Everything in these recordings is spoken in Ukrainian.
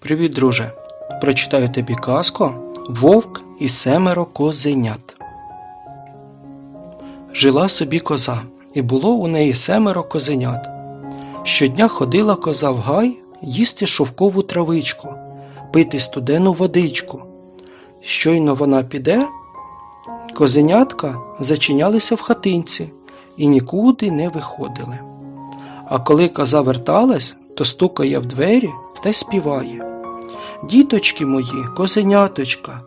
Привіт, друже! Прочитаю тобі казку Вовк і семеро козенят. Жила собі коза, і було у неї семеро козенят. Щодня ходила коза в гай їсти шовкову травичку, пити студену водичку. Щойно вона піде, козенятка зачинялися в хатинці і нікуди не виходили. А коли коза верталась, то стукає в двері та співає. Діточки мої, козеняточка,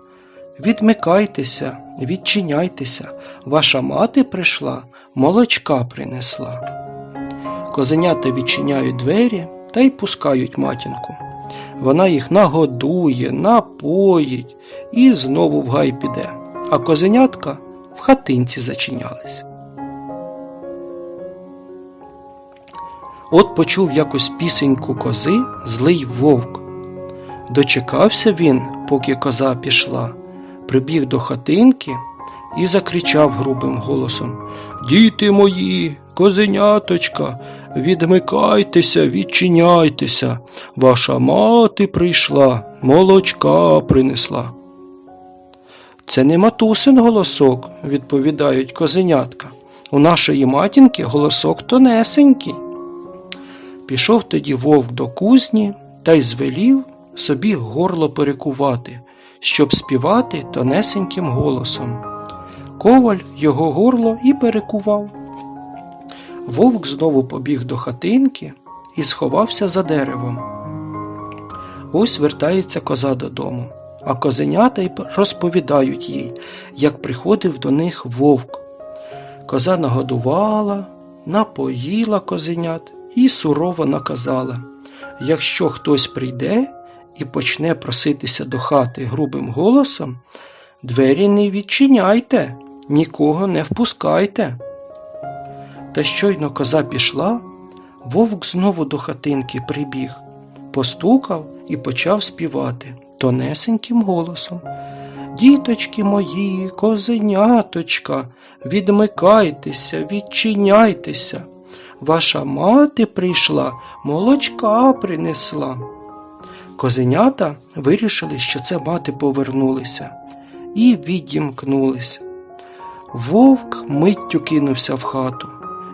відмикайтеся, відчиняйтеся, ваша мати прийшла, молочка принесла. Козенята відчиняють двері та й пускають матінку. Вона їх нагодує, напоїть і знову в гай піде, а козенятка в хатинці зачинялись. От почув якось пісеньку кози злий вовк. Дочекався він, поки коза пішла, прибіг до хатинки і закричав грубим голосом Діти мої, козеняточка, відмикайтеся, відчиняйтеся. Ваша мати прийшла, молочка принесла. Це не матусин голосок, відповідають козенятка. У нашої матінки голосок тонесенький. Пішов тоді вовк до кузні та й звелів собі горло перекувати, щоб співати тонесеньким голосом. Коваль його горло і перекував. Вовк знову побіг до хатинки і сховався за деревом. Ось вертається коза додому, а козенята й розповідають їй, як приходив до них вовк. Коза нагодувала, напоїла козенят і сурово наказала якщо хтось прийде і почне проситися до хати грубим голосом, двері не відчиняйте, нікого не впускайте. Та щойно коза пішла, вовк знову до хатинки прибіг, постукав і почав співати тонесеньким голосом. Діточки мої, козеняточка, відмикайтеся, відчиняйтеся. Ваша мати прийшла, молочка принесла. Козенята вирішили, що це мати повернулися, і відімкнулися. Вовк миттю кинувся в хату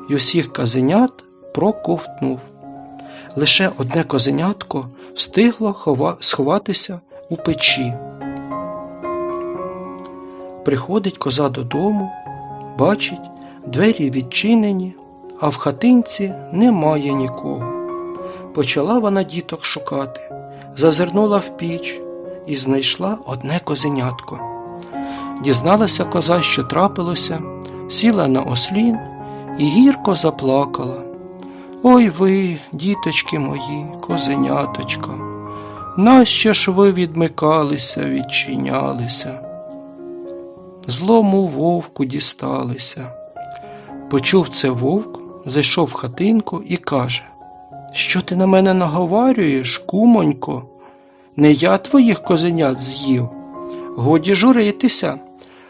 і усіх козенят проковтнув. Лише одне козенятко встигло хова... сховатися у печі. Приходить коза додому, бачить, двері відчинені, а в хатинці немає нікого. Почала вона діток шукати, зазирнула в піч і знайшла одне козенятко. Дізналася коза, що трапилося, сіла на ослін і гірко заплакала. Ой ви, діточки мої, козеняточко, нащо ж ви відмикалися, відчинялися? Злому вовку дісталися. Почув це вовк, зайшов в хатинку і каже Що ти на мене наговарюєш, кумонько? Не я твоїх козенят з'їв. Годі журитися.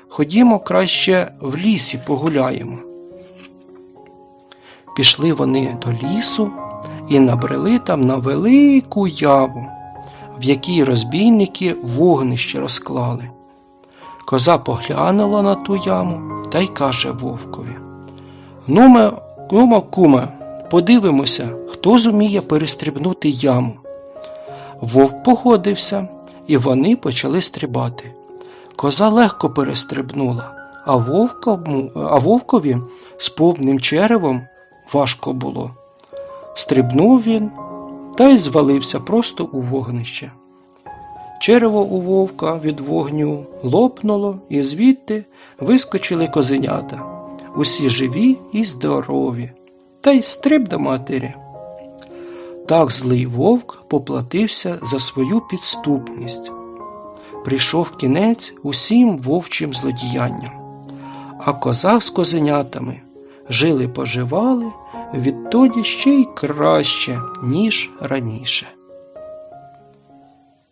Ходімо краще в лісі погуляємо. Пішли вони до лісу і набрели там на велику яву, в якій розбійники вогнище розклали. Коза поглянула на ту яму та й каже вовкові Нуме, нумо, куме, подивимося, хто зуміє перестрибнути яму. Вовк погодився, і вони почали стрибати. Коза легко перестрибнула, а, вовкову, а вовкові з повним черевом важко було. Стрибнув він та й звалився просто у вогнище. Черево у вовка від вогню лопнуло, і звідти вискочили козенята, усі живі і здорові, та й стриб до матері. Так злий вовк поплатився за свою підступність. Прийшов кінець усім вовчим злодіянням, а козак з козенятами жили поживали відтоді ще й краще, ніж раніше.